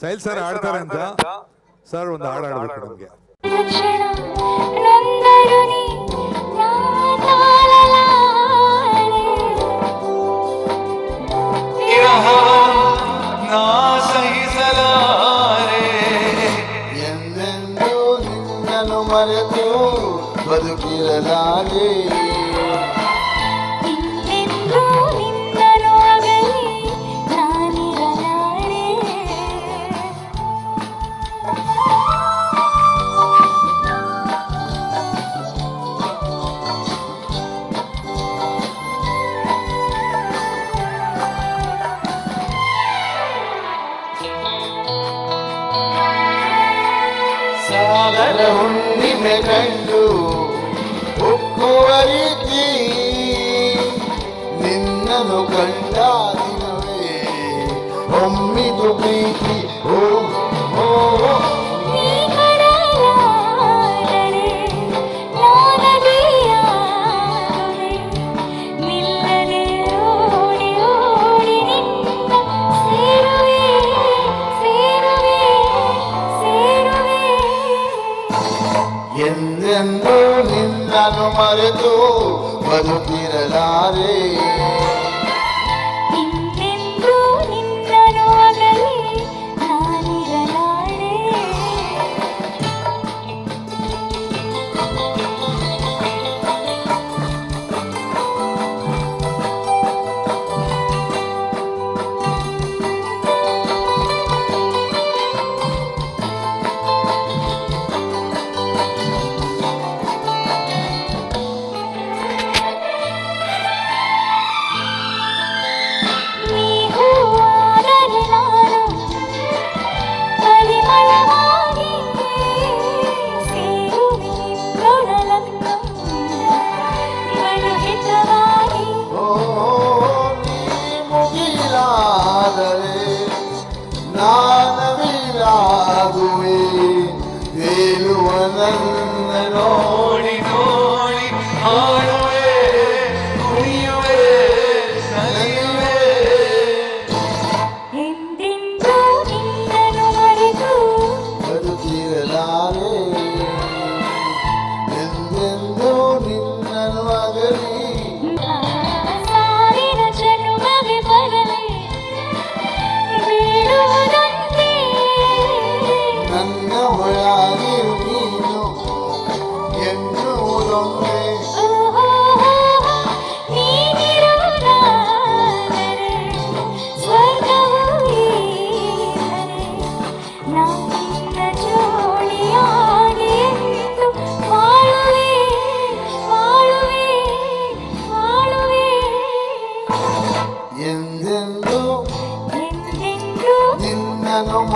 Sail sir ಆಡ್ತಾರೆ ಅಂತ sir ಒಂದು ಹಾಡು ಆಡ್ಬೇಕು ನಮಗೆ ಬದುಕಿರಲಾರೇ ಸಾಗರ ಹುಣ್ಣಿಮೆ ಕಂಡು ಉಕ್ಕುವ ರೀತಿ ನಿನ್ನನ್ನು ಕಂಡ ದಿನವೇ ಒಮ್ಮಿದು ಪ್ರೀತಿ ಓ ಮಾಯನು ಮರೆತು ಬದುಕಿರಲಾರೆ Oh.